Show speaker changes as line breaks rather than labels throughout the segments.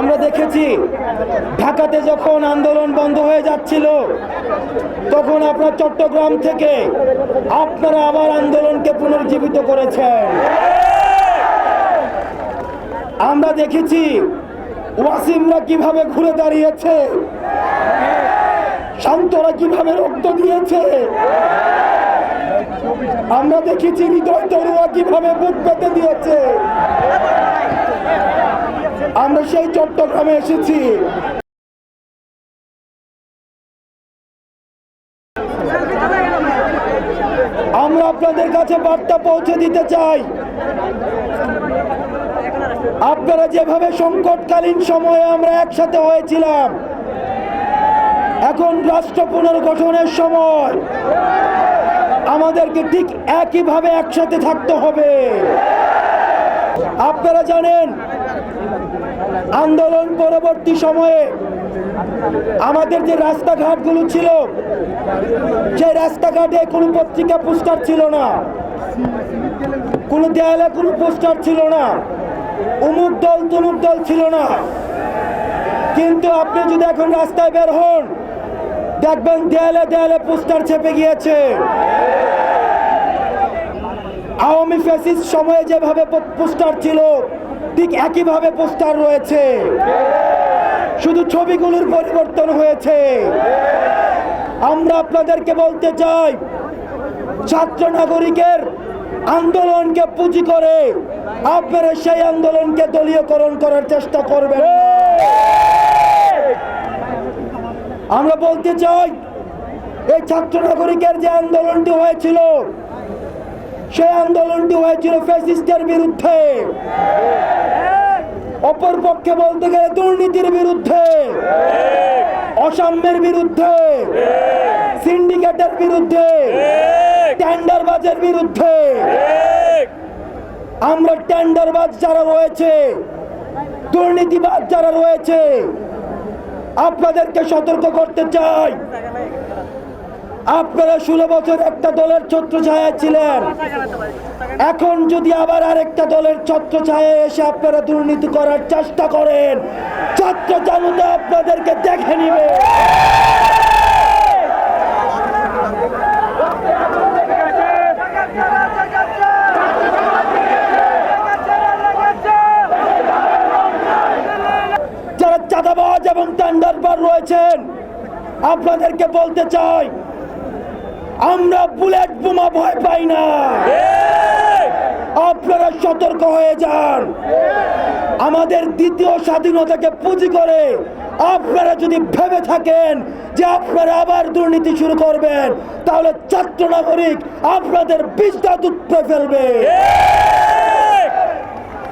আমরা দেখেছি ঢাকাতে যখন আন্দোলন বন্ধ হয়ে যাচ্ছিল, তখন আপনার চট্টগ্রাম থেকে আপনারা আবার আন্দোলনকে পুনর্জীবিত করেছেন। আমরা দেখেছি ওয়াসিমরা কীভাবে ঘুরে দাঁড়িয়েছে, শান্তরা কীভাবে রক্ত দিয়েছে। আমরা দেখেছি হৃদয় তরুণরা কীভাবে বুক পেতে দিয়েছে। আমরা সেই চট্টগ্রামে এসেছি। আমরা আপনাদের কাছে বার্তা পৌঁছে দিতে চাই। আপনারা যেভাবে সংকটকালীন সময়ে আমরা একসাথে হয়েছিলাম, এখন রাষ্ট্র পুনর্গঠনের সময় আমাদেরকে ঠিক একইভাবে একসাথে থাকতে হবে। আপনারা জানেন আন্দোলন পরবর্তী সময়ে আমাদের যে রাস্তাঘাটগুলো ছিল, সেই রাস্তাঘাটে কোনো পত্রিকা, পোস্টার ছিল না। কোনো দেয়ালে কোনো পোস্টার ছিল না। অমুক দল, তমুক দল ছিল না। কিন্তু আপনি যদি এখন রাস্তায় বের হন, দেখবেন দেয়ালে দেয়ালে পোস্টার চেপে গিয়েছে। আওয়ামী ফ্যাসিস্ট সময়ে যেভাবে পোস্টার ছিল ঠিক একইভাবে পোস্টার রয়েছে। শুধু ছবিগুলোর পরিবর্তন হয়েছে। আমরা আপনাদেরকে বলতে চাই, ছাত্র নাগরিকের আন্দোলনকে পুঁজি করে আপনারা সেই আন্দোলনকে দলীয়করণ করার চেষ্টা করবেন। আমরা বলতে চাই, এই ছাত্র নাগরিকের যে আন্দোলনটি হয়েছিল সেই আন্দোলনটি হয়েছিল ফ্যাসিস্টের বিরুদ্ধে। অপর পক্ষে বলতে গেলে দুর্নীতির বিরুদ্ধে। অসাম্যের বিরুদ্ধে। সিন্ডিকেটের বিরুদ্ধে। টেন্ডারবাজের বিরুদ্ধে। আমরা টেন্ডারবাজ যারা রয়েছে, দুর্নীতিবাজ যারা রয়েছে, আপনাদেরকে সতর্ক করতে চাই। আপনারা ষোলো বছর একটা দলের ছত্র ছায়া ছিলেন। এখন যদি আবার আরেকটা দলের ছত্র ছায়া এসে আপনারা দুর্নীতি করার চেষ্টা করেন, ছাত্র জনতা আপনাদেরকে দেখে নিবে। যারা চাঁদাবাজ এবং টেন্ডারবার রয়েছেন, আপনাদেরকে বলতে চাই আমরা বুলেট বোমা ভয় পাই না। আপনারা সতর্ক হয়ে যান। আমাদের দ্বিতীয় স্বাধীনতাকে পুঁজি করে আপনারা যদি ভেবে থাকেন যে আপনারা আবার দুর্নীতি শুরু করবেন, তাহলে ছাত্র নাগরিক আপনাদের বিষটা দুধে ফেলবে।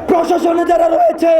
প্রশাসনে যারা রয়েছে